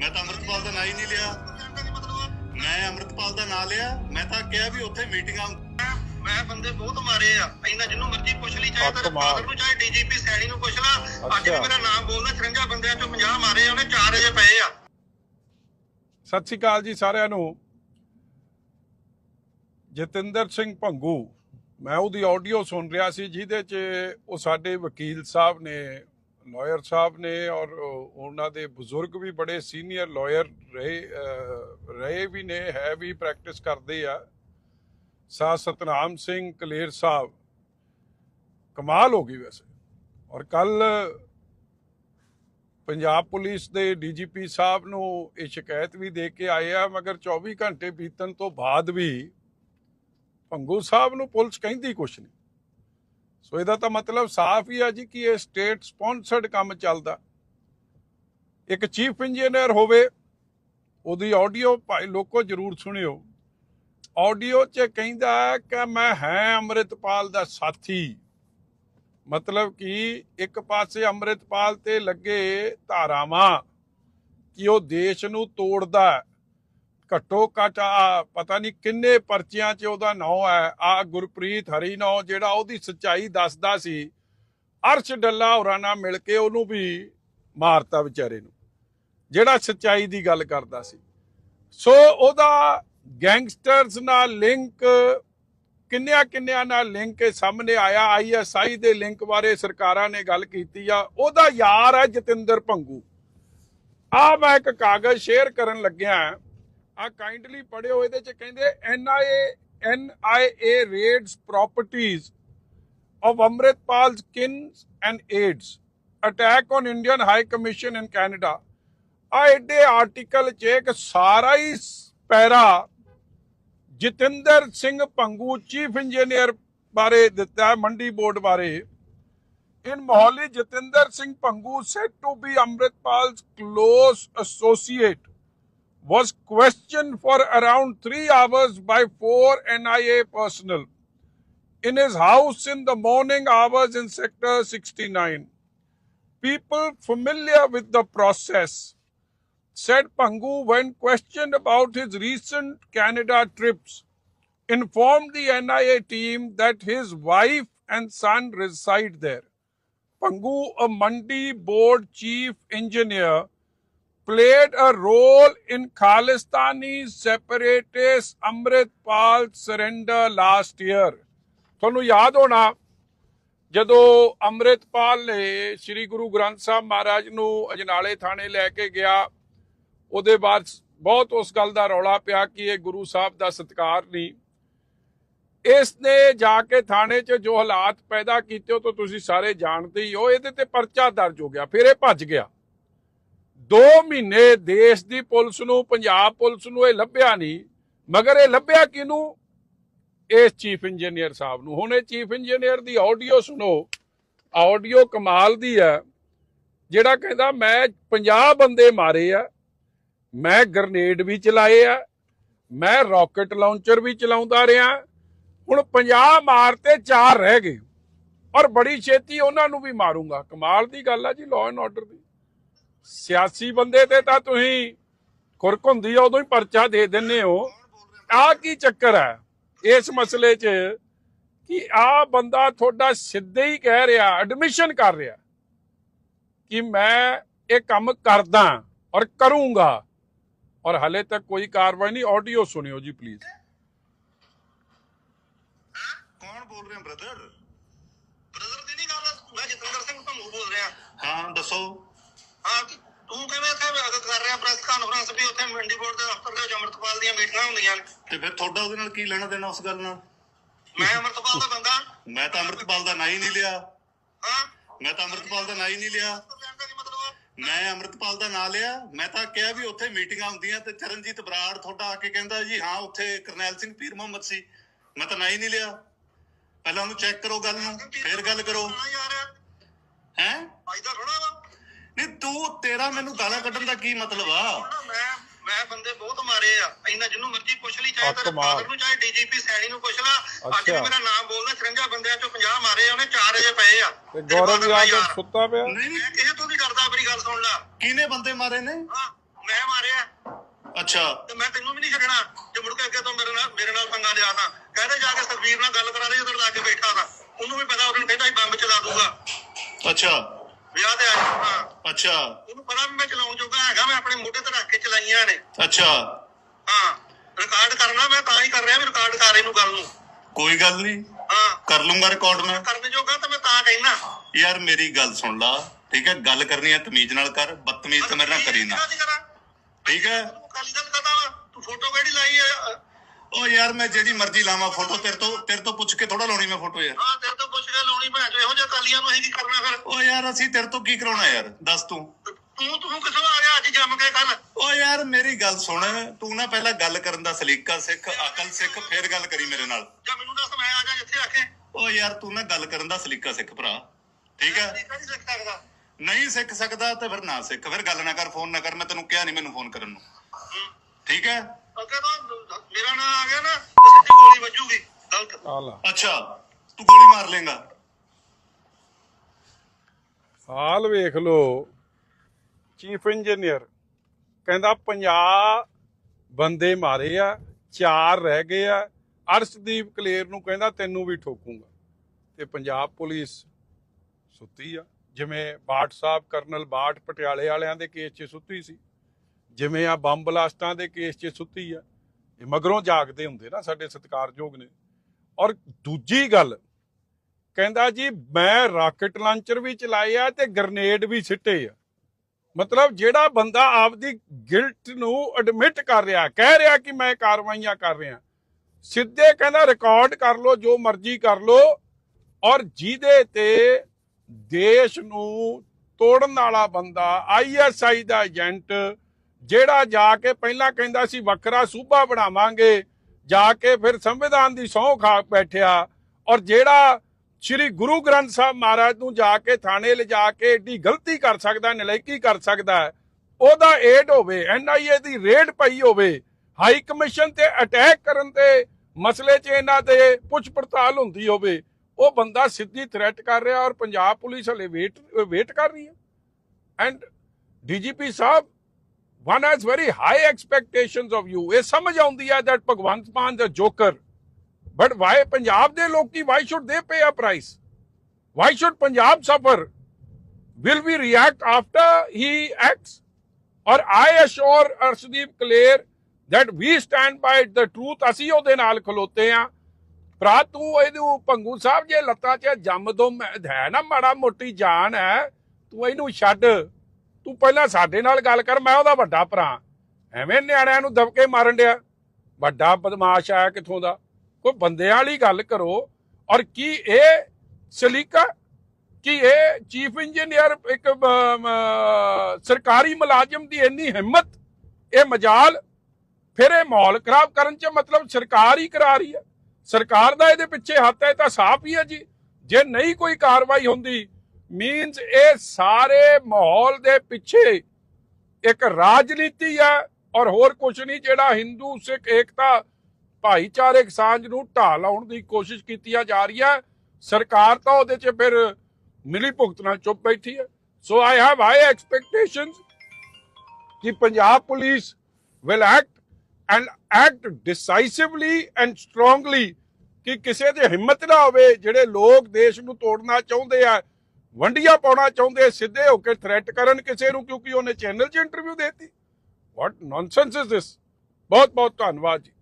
ਮੈਂ ਤਾਂ ਅੰਮ੍ਰਿਤਪਾਲ ਦਾ ਨਾਂ ਹੀ ਨਹੀਂ ਲਿਆ। ਮੈਂ ਅੰਮ੍ਰਿਤਪਾਲ ਦਾ ਨਾਂ ਲਿਆ। ਮੈਂ ਤਾਂ ਕਿਹਾ ਵੀ ਉੱਥੇ ਮੀਟਿੰਗਾਂ ਮੈਂ ਬੰਦੇ ਬਹੁਤ ਮਾਰੇ ਆ। ਇੰਨਾ ਜਿਹਨੂੰ ਮਰਜ਼ੀ ਪੁੱਛ ਲਈ ਚਾਹੇ ਤੇਰੇ। ਫਾਦਰ ਨੂੰ ਚਾਹੇ ਡੀਜੀਪੀ ਸੈਣੀ ਨੂੰ ਪੁੱਛ ਲਾ। ਅੱਜ ਵੀ। ਮੇਰਾ ਨਾਮ ਬੋਲਦਾ 53 ਬੰਦਿਆਂ ਚੋਂ 50 ਮਾਰੇ ਆ, ਉਹਨੇ 4 ਅਜੇ ਪਏ ਆ। ਸਤਿ ਸ਼੍ਰੀ ਅਕਾਲ ਜੀ ਸਾਰਿਆਂ ਨੂੰ। ਜਤਿੰਦਰ ਸਿੰਘ ਭੰਗੂ। ਮੈਂ ਉਹਦੀ ਆਡੀਓ ਸੁਣ ਰਿਹਾ ਸੀ ਜਿਹਦੇ 'ਚ ਉਹ ਸਾਡੇ ਵਕੀਲ ਸਾਹਿਬ ਨੇ ਲਾਇਰ ਸਾਹਿਬ ਨੇ ਔਰ ਉਹਨਾਂ ਦੇ ਬਜ਼ੁਰਗ ਵੀ ਬੜੇ ਸੀਨੀਅਰ ਲਾਇਰ ਰਹੇ ਰਹੇ ਵੀ ਨੇ ਹੈ ਵੀ ਪ੍ਰੈਕਟਿਸ ਕਰਦੇ ਆ ਸਾ ਸਤਨਾਮ ਸਿੰਘ ਕਲੇਰ ਸਾਹਿਬ ਕਮਾਲ ਹੋ ਗਈ ਵੈਸੇ ਔਰ ਕੱਲ ਪੰਜਾਬ ਪੁਲਿਸ ਦੇ ਡੀਜੀਪੀ ਸਾਹਿਬ ਨੂੰ ਇਹ ਸ਼ਿਕਾਇਤ ਵੀ ਦੇ ਕੇ ਆਏ ਆ ਮਗਰ 24 ਘੰਟੇ ਬੀਤਣ ਤੋਂ ਬਾਅਦ ਵੀ ਭੰਗੂ ਸਾਹਿਬ ਨੂੰ ਪੁਲਿਸ ਕਹਿੰਦੀ ਕੁਛ ਨਹੀਂ ਸੋ ਇਹਦਾ ਤਾਂ ਮਤਲਬ ਸਾਫ਼ ਹੀ ਆ ਜੀ ਕਿ ਇਹ ਸਟੇਟ ਸਪਾਂਸਰਡ ਕੰਮ ਚੱਲਦਾ। ਇੱਕ ਚੀਫ ਇੰਜੀਨੀਅਰ ਹੋਵੇ, ਉਹਦੀ ਆਡੀਓ ਭਾਈ ਲੋਕੋ ਜਰੂਰ ਸੁਣਿਓ। ਆਡੀਓ 'ਚ ਕਹਿੰਦਾ ਕਿ ਮੈਂ ਹੈ ਅੰਮ੍ਰਿਤਪਾਲ ਦਾ ਸਾਥੀ। ਮਤਲਬ ਕਿ ਇੱਕ ਪਾਸੇ ਅੰਮ੍ਰਿਤਪਾਲ ਤੇ ਲੱਗੇ ਧਾਰਾਵਾਂ ਕਿ ਉਹ ਦੇਸ਼ ਨੂੰ ਤੋੜਦਾ ਘੱਟੋ ਘੱਟ ਆ, ਪਤਾ ਨਹੀਂ ਕਿੰਨੇ ਪਰਚਿਆਂ 'ਚ ਉਹਦਾ ਨਾਂ ਹੈ। ਆ ਗੁਰਪ੍ਰੀਤ ਹਰੀ ਨਾਂ, ਜਿਹੜਾ ਉਹਦੀ ਸੱਚਾਈ ਦੱਸਦਾ ਸੀ। ਅਰਸ਼ ਡੱਲਾ ਹੋਰਾਂ ਨਾਲ ਮਿਲ ਕੇ ਉਹਨੂੰ ਵੀ ਮਾਰਤਾ ਵਿਚਾਰੇ ਨੂੰ। ਜਿਹੜਾ ਸੱਚਾਈ ਦੀ ਗੱਲ ਕਰਦਾ ਸੀ। ਸੋ ਉਹਦਾ ਗੈਂਗਸਟਰਸ ਨਾਲ ਲਿੰਕ ਕਿੰਨਿਆਂ ਕਿੰਨਿਆਂ ਨਾਲ ਲਿੰਕ ਇਹ ਸਾਹਮਣੇ ਆਇਆ। ਆਈਐਸਆਈ ਦੇ ਲਿੰਕ ਬਾਰੇ ਸਰਕਾਰਾਂ ਨੇ ਗੱਲ ਕੀਤੀ ਆ। ਉਹਦਾ ਯਾਰ ਹੈ ਜਤਿੰਦਰ ਭੰਗੂ। ਆ ਮੈਂ ਇੱਕ ਕਾਗਜ਼ ਸ਼ੇਅਰ ਕਰਨ ਲੱਗਿਆ। ਆ ਕਾਈਂਡਲੀ ਪੜਿਓ ਇਹਦੇ ਚ ਕਹਿੰਦੇ ਐਨਆਈਏ ਐਨਆਈਏ ਰੇਡਸ ਪ੍ਰਾਪਰਟੀਆਂ of Amritpal's kins and aids. Attack on Indian High Commission in Canada. ਆ ਏਡੇ ਆਰਟੀਕਲ 'ਚ ਇੱਕ ਸਾਰਾ ਹੀ para Jatinder Singh Pangu chief engineer ਬਾਰੇ ਦਿੱਤਾ ਹੈ, ਮੰਡੀ ਬੋਰਡ ਬਾਰੇ in Mohali Jatinder Singh Bhangu said to be Amritpal's close associate was questioned for around 3 hours by four NIA personnel in his house in the morning hours in Sector 69. People familiar with the process said Pangu, when questioned about his recent Canada trips, informed the NIA team that his wife and son reside there. Pangu, a Mandi board chief engineer, played a role in Khalistani separatist Amritpal surrender last year. ਤੁਹਾਨੂੰ ਯਾਦ ਹੋਣਾ, ਜਦੋਂ ਅੰਮ੍ਰਿਤਪਾਲ ਨੇ ਸ੍ਰੀ ਗੁਰੂ ਗ੍ਰੰਥ ਸਾਹਿਬ ਮਹਾਰਾਜ ਨੂੰ ਅਜਨਾਲੇ ਥਾਣੇ ਲੈ ਕੇ ਗਿਆ, ਉਹਦੇ ਬਾਅਦ ਬਹੁਤ ਉਸ ਗੱਲ ਦਾ ਰੌਲਾ ਪਿਆ ਕਿ ਇਹ ਗੁਰੂ ਸਾਹਿਬ ਦਾ ਸਤਿਕਾਰ ਨਹੀਂ ਇਸ ਨੇ ਜਾ ਕੇ ਥਾਣੇ 'ਚ ਜੋ ਹਾਲਾਤ ਪੈਦਾ ਕੀਤੇ ਉਹ ਤਾਂ ਤੁਸੀਂ ਸਾਰੇ ਜਾਣਦੇ ਹੀ ਹੋ, ਇਹਦੇ ਤੇ ਪਰਚਾ ਦਰਜ ਹੋ ਗਿਆ, ਫਿਰ ਇਹ ਭੱਜ ਗਿਆ 2 ਮਹੀਨੇ ਦੇਸ਼ ਦੀ ਪੁਲਿਸ ਨੂੰ, ਪੰਜਾਬ ਪੁਲਿਸ ਨੂੰ ਇਹ ਲੱਭਿਆ ਨਹੀਂ, ਮਗਰ ਇਹ ਲੱਭਿਆ ਕਿਹਨੂੰ? ਇਸ ਚੀਫ ਇੰਜੀਨੀਅਰ ਸਾਹਿਬ ਨੂੰ। ਹੁਣ ਇਹ ਚੀਫ ਇੰਜੀਨੀਅਰ ਦੀ ਆਡੀਓ ਸੁਣੋ। ਆਡੀਓ ਕਮਾਲ ਦੀ ਹੈ, ਜਿਹੜਾ ਕਹਿੰਦਾ, ਮੈਂ 50 ਬੰਦੇ ਮਾਰੇ ਆ, ਮੈਂ ਗ੍ਰਨੇਡ ਵੀ ਚਲਾਏ ਆ, ਮੈਂ ਰਾਕਟ ਲਾਂਚਰ ਵੀ ਚਲਾਉਂਦਾ ਰਿਹਾ, ਹੁਣ 50 ਮਾਰ ਤੇ 4 ਰਹਿ ਗਏ ਔਰ ਬੜੀ ਛੇਤੀ ਉਹਨਾਂ ਨੂੰ ਵੀ ਮਾਰੂੰਗਾ। ਕਮਾਲ ਦੀ ਗੱਲ ਆ ਜੀ ਲਾਅ ਐਂਡ ਆਰਡਰ ਦੀ। ਸਿਆਸੀ ਬੰਦੇ ਤੇ ਤਾਂ ਤੁਸੀਂ ਖੁਰਕ ਹੁੰਦੀ ਆ, ਉਦੋਂ ਹੀ ਪਰਚਾ ਦੇ ਦਿੰਨੇ ਹੋ। ਆ ਕੀ ਚੱਕਰ ਹੈ? ਇਸ ਮਸਲੇ 'ਚ ਕਿ ਆ ਬੰਦਾ ਤੁਹਾਡਾ ਸਿੱਧੇ ਹੀ ਕਹਿ ਰਿਹਾ ਐਡਮਿਸ਼ਨ ਕਰ ਰਿਹਾ ਕਿ ਮੈਂ ਇਹ ਕੰਮ ਕਰਦਾ ਔਰ ਕਰੂੰਗਾ। ਔਰ ਹਲੇ ਤੱਕ ਕੋਈ ਕਾਰਵਾਈ ਨਹੀਂ ਆਡੀਓ ਸੁਣਿਓ ਜੀ ਪਲੀਜ਼ ਕੌਣ ਬੋਲ ਰਹੇ ਬ੍ਰਦਰ ਬ੍ਰਦਰ ਦੀ ਨਹੀਂ ਗੱਲ ਮੈਂ ਜਤਿੰਦਰ ਸਿੰਘ ਭੰਗੂ ਬੋਲ ਰਿਹਾ। ਹਾਂ, ਦੱਸੋ। ਹਾਂ ਤੇ ਕਿਵੇਂ ਇੱਥੇ ਮਦਦ ਕਰ ਰਿਹਾ? ਪ੍ਰੈਸ ਕਾਨਫਰੰਸ ਵੀ ਉੱਥੇ ਮੰਡੀ ਬੋਰਡ ਦੇ ਦਫ਼ਤਰ ਦੇ ਵਿੱਚ ਅੰਮ੍ਰਿਤਪਾਲ ਦੀਆਂ ਮੀਟਿੰਗਾਂ ਹੁੰਦੀਆਂ ਨੇ। ਤੇ ਫਿਰ ਤੁਹਾਡਾ ਉਹਦੇ ਨਾਲ ਕੀ ਲੈਣਾ ਦੇਣਾ ਉਸ ਗੱਲ ਨਾਲ? ਮੈਂ ਅੰਮ੍ਰਿਤਪਾਲ ਦਾ ਬੰਦਾ। ਮੈਂ ਤਾਂ ਅੰਮ੍ਰਿਤਪਾਲ ਦਾ ਨਾਂ ਹੀ ਨਹੀਂ ਲਿਆ। ਹਾਂ? ਮੈਂ ਤਾਂ ਅੰਮ੍ਰਿਤਪਾਲ ਦਾ ਨਾਂ ਹੀ ਨਹੀਂ ਲਿਆ। ਮੈਂ ਅੰਮ੍ਰਿਤਪਾਲ ਦਾ ਨਾਂ ਲਿਆ। ਮੈਂ ਤਾਂ ਕਿਹਾ ਵੀ ਉੱਥੇ ਮੀਟਿੰਗਾਂ ਹੁੰਦੀਆਂ ਤੇ ਚਰਨਜੀਤ ਬਰਾੜ ਤੁਹਾਡਾ ਆ ਕੇ ਕਹਿੰਦਾ ਜੀ ਹਾਂ ਉੱਥੇ ਕਰਨੈਲ ਸਿੰਘ ਪੀਰ ਮੁਹੰਮਦ ਸੀ। ਮੈਂ ਤਾਂ ਨਾਂ ਹੀ ਨਹੀਂ ਲਿਆ। ਪਹਿਲਾਂ ਉਹਨੂੰ ਚੈੱਕ ਕਰੋ ਗੱਲ ਨੂੰ ਫਿਰ ਗੱਲ ਕਰੋ। ਹੈ। ਫਾਇਦਾ ਥੋੜਾ ਵਾ। ਨਹੀਂ ਤੂੰ ਤੇਰਾ ਮੈਨੂੰ ਗਾਲਾਂ ਕੱਢਣ ਦਾ ਕੀ ਮਤਲਬ ਆ? ਮੈਂ ਮੈਂ ਬੰਦੇ ਬਹੁਤ ਮਾਰੇ ਆ। ਇੰਨਾ ਜਿਹਨੂੰ ਮਰਜ਼ੀ ਪੁੱਛ ਲਈ ਚਾਹੇ ਆ ਤੇਰੇ। ਫਾਦਰ ਨੂੰ ਚਾਹੇ ਡੀਜੀਪੀ ਸੈਣੀ ਨੂੰ ਪੁੱਛ ਲਾ। ਅੱਜ ਵੀ। ਮੇਰਾ ਨਾਮ ਬੋਲਦਾ 53 ਬੰਦਿਆਂ ਚੋਂ 50 ਮਾਰੇ ਆ, ਉਹਨੇ 4 ਅਜੇ ਪਏ ਆ। ਤੇ ਗੌਰਵ ਦਾ ਯਾਦਵ ਯਾਰ। ਸੁੱਤਾ ਪਿਆ? ਨਹੀਂ ਮੈਂ ਕਿਸੇ ਤੋਂ ਨਹੀਂ ਡਰਦਾ ਮੇਰੀ ਗੱਲ ਸੁਣ ਲੈ। ਕਿਹਨੇ ਬੰਦੇ ਮਾਰੇ ਨੇ? ਹਾਂ ਮੈਂ ਅੱਛਾ। ਤੇ ਮੈਂ ਤੈਨੂੰ ਵੀ ਨਹੀਂ ਛੱਡਣਾ ਜੇ ਮੁੜ ਕੇ ਅੱਗੇ ਤੋਂ ਮੇਰੇ ਨਾਲ ਮੇਰੇ ਨਾਲ ਪੰਗਾ ਲਿਆ ਤਾਂ। ਕਹਿੰਦੇ ਜਾ ਕੇ ਸਰਵੀਰ ਨਾਲ ਗੱਲ ਕਰਾ ਲਈ ਉਧਰ ਲਾ ਕੇ ਬੈਠਾ ਤਾਂ। ਉਹਨੂੰ ਵੀ ਪਤਾ ਉਹਨੂੰ ਕਹਿੰਦਾ ਸੀ ਬੰਬ ਚਲਾ ਦੂਗਾ। ਅੱਛਾ। ਵਿਆਹ ਤੇ ਆਇਆ ਹਾਂ। ਅੱਛਾ। ਉਹਨੂੰ ਪਤਾ ਵੀ ਮੈਂ ਚਲਾਉਣ ਜੋਗਾ ਹੈਗਾ ਮੈਂ ਆਪਣੇ ਮੋਢੇ ਤੇ ਰੱਖ ਕੇ ਚਲਾਈਆਂ ਨੇ। ਅੱਛਾ। ਹਾਂ ਰਿਕਾਰਡ ਕਰਨਾ ਮੈਂ ਤਾਂ ਹੀ ਕਰ ਰਿਹਾ ਵੀ ਰਿਕਾਰਡ ਕਰ ਇਹਨੂੰ ਗੱਲ ਨੂੰ। ਕੋਈ ਗੱਲ ਨਹੀਂ ਹਾਂ। ਕਰ ਲੂੰਗਾ ਰਿਕਾਰਡ ਮੈਂ। ਕਰਨ ਜੋਗਾ ਤਾਂ ਮੈਂ ਤਾਂ ਕਹਿਣਾ ਯਾਰ ਮੇਰੀ ਗੱਲ ਸੁਣ ਲਾ ਠੀਕ ਹੈ? ਗੱਲ ਕਰਨੀ ਹੈ ਤਮੀਜ਼ ਨਾਲ ਕਰ ਬਦਤਮੀਜ਼ ਤਾਂ ਮੇਰੇ ਨਾਲ ਕਰੀ ਨਾ। ਠੀਕ ਹੈ? ਕਾਲੀ ਗੱਲ ਕਰਦਾ। ਤੂੰ ਫੋਟੋ ਕਿਹੜੀ ਲਾਈ ਹੈ ਓ ਯਾਰ ਮੈਂ ਜਿਹੜੀ ਮਰਜ਼ੀ ਲਾਵਾਂ ਫੋਟੋ ਤੇਰੇ ਤੋਂ ਤੇਰੇ ਤੋਂ ਪੁੱਛ ਕੇ ਥੋੜਾ ਲਾਉਣੀ ਮੈਂ ਫੋਟੋ ਯਾਰ। ਕੇ ਲਾਉਣੀ ਭੈਣ ਇਹੋ ਜਿਹੇ ਕਾਲੀਆਂ ਨੂੰ ਅਸੀਂ ਕੀ ਕਰਨਾ ਫਿਰ? ਓ ਯਾਰ ਅਸੀਂ ਤੇਰੇ ਤੋਂ ਕੀ ਕਰਾਉਣਾ ਯਾਰ? ਦੱਸ ਤੂੰ। ਤੂੰ ਤੂੰ ਕਿੱਥੋਂ ਆ ਗਿਆ ਅੱਜ ਜੰਮ ਕੇ ਕੱਲ ਓ ਯਾਰ ਮੇਰੀ ਗੱਲ ਸੁਣ। ਤੂੰ ਨਾ ਪਹਿਲਾਂ ਗੱਲ ਕਰਨ ਦਾ ਸਲੀਕਾ ਸਿੱਖ ਅਕਲ ਸਿੱਖ ਫਿਰ ਗੱਲ ਕਰੀ ਮੇਰੇ ਨਾਲ। ਜਾਂ ਮੈਨੂੰ ਦੱਸ ਮੈਂ ਆ ਜਾ ਜਿੱਥੇ ਆਖੇ ਓ ਯਾਰ ਤੂੰ ਨਾ ਗੱਲ ਕਰਨ ਦਾ ਸਲੀਕਾ ਸਿੱਖ ਭਰਾ। ਠੀਕ ਹੈ ਨਹੀਂ ਕਰ ਸਕਦਾ। ਨਹੀਂ ਸਿੱਖ ਸਕਦਾ ਤੇ ਫਿਰ ਨਾ ਸਿੱਖ। ਫਿਰ ਗੱਲ ਨਾ ਕਰ ਫੋਨ ਨਾ ਕਰ। ਮੈਂ ਤੈਨੂੰ ਕਿਹਾ ਨਹੀਂ ਮੈਨੂੰ ਫੋਨ ਕਰਨ ਨੂੰ। ਠੀਕ ਹੈ ਅੱਗੇ ਤੋਂ ਮੇਰਾ ਨਾਂ ਆ ਗਿਆ ਨਾ ਤੇ ਸਿੱਧੀ ਗੋਲੀ ਵੱਜੂਗੀ। ਗਲਤ। ਆ ਲਾ। ਅੱਛਾ। ਗੋਲੀ ਮਾਰ ਲੇਗਾ ਹਾਲ ਵੇਖ ਲੋ ਚੀਫ ਇੰਜੀਨੀਅਰ ਕਹਿੰਦਾ 50 ਬੰਦੇ ਮਾਰੇ ਆ, ਚਾਰ ਰਹਿ ਗਏ ਆ। ਅਰਸ਼ਦੀਪ ਕਲੇਰ ਨੂੰ ਕਹਿੰਦਾ ਤੈਨੂੰ ਵੀ ਠੋਕੂਗਾ। ਤੇ ਪੰਜਾਬ ਪੁਲਿਸ ਸੁੱਤੀ ਆ। ਜਿਵੇਂ ਬਾਟ ਸਾਹਿਬ, ਕਰਨਲ ਬਾਟ ਪਟਿਆਲੇ ਵਾਲਿਆਂ ਦੇ ਕੇਸ 'ਚ ਸੁੱਤੀ ਸੀ, ਜਿਵੇਂ ਆ ਬੰਬ ਬਲਾਸਟਾਂ ਦੇ ਕੇਸ 'ਚ ਸੁੱਤੀ ਆ। ਇਹ ਮਗਰੋਂ ਜਾਗਦੇ ਹੁੰਦੇ ਨਾ ਸਾਡੇ ਸਤਿਕਾਰਯੋਗ ਨੇ। ਔਰ ਦੂਜੀ ਗੱਲ ਕਹਿੰਦਾ ਜੀ, ਮੈਂ ਰਾਕਟ ਲਾਂਚਰ ਵੀ ਚਲਾਏ ਆ ਤੇ ਗ੍ਰਨੇਡ ਵੀ ਸਿੱਟੇ ਆ। ਮਤਲਬ ਜਿਹੜਾ ਬੰਦਾ ਆਪਦੀ ਗਿਲਟ ਨੂੰ ਐਡਮਿਟ ਕਰ ਰਿਹਾ, ਕਹਿ ਰਿਹਾ ਕਿ ਮੈਂ ਕਾਰਵਾਈਆਂ ਕਰ ਰਿਹਾ, ਸਿੱਧੇ ਕਹਿੰਦਾ ਰਿਕਾਰਡ ਕਰ ਲੋ ਜੋ ਮਰਜ਼ੀ ਕਰ ਲੋ ਔਰ ਜਿਹਦੇ ਤੇ ਦੇਸ਼ ਨੂੰ ਤੋੜਨ ਵਾਲਾ ਬੰਦਾ ਆਈਐਸਆਈ ਦਾ ਏਜੰਟ, ਜਿਹੜਾ ਜਾ ਕੇ ਪਹਿਲਾਂ ਕਹਿੰਦਾ ਸੀ, ਵੱਖਰਾ ਸੂਬਾ ਬਣਾਵਾਂਗੇ, ਜਾ ਕੇ ਫਿਰ ਸੰਵਿਧਾਨ ਦੀ ਸਹੁੰ ਖਾ ਬੈਠਿਆ, ਔਰ ਜਿਹੜਾ ਸ੍ਰੀ ਗੁਰੂ ਗ੍ਰੰਥ ਸਾਹਿਬ ਮਹਾਰਾਜ ਨੂੰ ਜਾ ਕੇ ਥਾਣੇ ਲਿਜਾ ਕੇ ਏਡੀ ਗਲਤੀ ਕਰ ਸਕਦਾ ਨਲਾਇਕੀ ਕਰ ਸਕਦਾ ਉਹਦਾ ਏਡ ਹੋਵੇ ਐਨਆਈਏ ਦੀ ਰੇਡ ਪਈ ਹੋਵੇ ਹਾਈ ਕਮਿਸ਼ਨ ਤੇ ਅਟੈਕ ਕਰਨ ਤੇ ਮਸਲੇ 'ਚ ਇਹਨਾਂ ਦੇ ਪੁੱਛ ਪੜਤਾਲ ਹੁੰਦੀ ਹੋਵੇ, ਉਹ ਬੰਦਾ ਸਿੱਧੀ ਥ੍ਰੈਟ ਕਰ ਰਿਹਾ ਔਰ ਪੰਜਾਬ ਪੁਲਿਸ ਹਲੇ ਵੇਟ ਵੇਟ ਕਰ ਰਹੀ ਹੈ। And DGP Sahib one has very high expectations of you ਇਹ ਸਮਝ ਆਉਂਦੀ ਹੈ ਦੈਟ ਭਗਵੰਤ ਮਾਨ ਦਾ ਜੋਕਰ ਬਟ ਵਾਈ ਪੰਜਾਬ ਦੇ ਲੋਕੀ ਵਾਈ ਸ਼ੁੱਡ ਦੇ ਪੇ ਆ ਪ੍ਰਾਈਸ ਵਾਈ ਸ਼ੁੱਡ ਪੰਜਾਬ ਸਫਰ will we react after he acts? Or I assure Arshdeep Clear that we stand by the truth. ਅਸੀਂ ਉਹਦੇ ਨਾਲ ਖਲੋਤੇ ਆ ਭਰਾ ਤੂੰ ਇਹਨੂੰ ਪੰਗੂ ਸਾਹਿਬ ਜੇ ਲੱਤਾਂ 'ਚ ਜੰਮ ਦੁੰਮ ਹੈ ਨਾ ਮਾੜਾ ਮੋਟੀ ਜਾਨ ਹੈ ਤੂੰ ਇਹਨੂੰ ਛੱਡ ਤੂੰ ਪਹਿਲਾਂ ਸਾਡੇ ਨਾਲ ਗੱਲ ਕਰ ਮੈਂ ਉਹਦਾ ਵੱਡਾ ਭਰਾ ਐਵੇਂ ਨਿਆਣਿਆਂ ਨੂੰ ਦਬਕੇ ਮਾਰਨ ਡਿਆ ਵੱਡਾ ਬਦਮਾਸ਼ ਆ ਕਿੱਥੋਂ ਦਾ ਕੋਈ ਬੰਦਿਆਂ ਵਾਲੀ ਗੱਲ ਕਰੋ ਔਰ ਕੀ ਇਹ ਸਲੀਕਾ ਕਿ ਇਹ ਚੀਫ ਇੰਜੀਨੀਅਰ ਇੱਕ ਸਰਕਾਰੀ ਮੁਲਾਜ਼ਮ ਦੀ ਇੰਨੀ ਹਿੰਮਤ, ਇਹ ਮਜਾਲ, ਫਿਰ ਇਹ ਮਾਹੌਲ ਖਰਾਬ ਕਰਨ ਚ ਮਤਲਬ ਸਰਕਾਰ ਹੀ ਕਰਾ ਰਹੀ ਹੈ ਸਰਕਾਰ ਦਾ ਇਹਦੇ ਪਿੱਛੇ ਹੱਥ ਹੈ ਤਾਂ ਸਾਫ਼ ਹੀ ਹੈ ਜੀ। ਜੇ ਨਹੀਂ ਕੋਈ ਕਾਰਵਾਈ ਹੁੰਦੀ ਮੀਨਸ ਇਹ ਸਾਰੇ ਮਾਹੌਲ ਦੇ ਪਿੱਛੇ ਇੱਕ ਰਾਜਨੀਤੀ ਹੈ ਔਰ ਹੋਰ ਕੁਝ ਨਹੀਂ ਜਿਹੜਾ ਹਿੰਦੂ, ਸਿੱਖ, ਏਕਤਾ ਭਾਈਚਾਰਕ ਸਾਂਝ ਨੂੰ ਢਾਹ ਲਾਉਣ ਦੀ ਕੋਸ਼ਿਸ਼ ਕੀਤੀਆਂ ਜਾ ਰਹੀ ਹੈ ਸਰਕਾਰ ਤਾਂ ਉਹਦੇ 'ਚ ਫਿਰ ਮਿਲੀ ਭੁਗਤ ਨਾਲ ਚੁੱਪ ਬੈਠੀ ਹੈ। So I have high expectations ਕਿ Punjab police will act and act decisively and strongly ਕਿ ਕਿਸੇ ਦੇ ਹਿੰਮਤ ਨਾ ਹੋਵੇ, ਜਿਹੜੇ ਲੋਕ ਦੇਸ਼ ਨੂੰ ਤੋੜਨਾ ਚਾਹੁੰਦੇ ਆ, ਵੰਡੀਆਂ ਪਾਉਣਾ ਚਾਹੁੰਦੇ ਸਿੱਧੇ ਹੋ ਕੇ ਥ੍ਰੈਟ ਕਰਨ ਕਿਸੇ ਨੂੰ ਕਿਉਂਕਿ ਉਹਨੇ ਚੈਨਲ 'ਚ ਇੰਟਰਵਿਊ ਦਿੱਤੀ। ਵਾਟ ਨੌਨਸੈਂਸ ਇਜ਼ ਦਿਸ ਬਹੁਤ ਬਹੁਤ ਧੰਨਵਾਦ ਜੀ।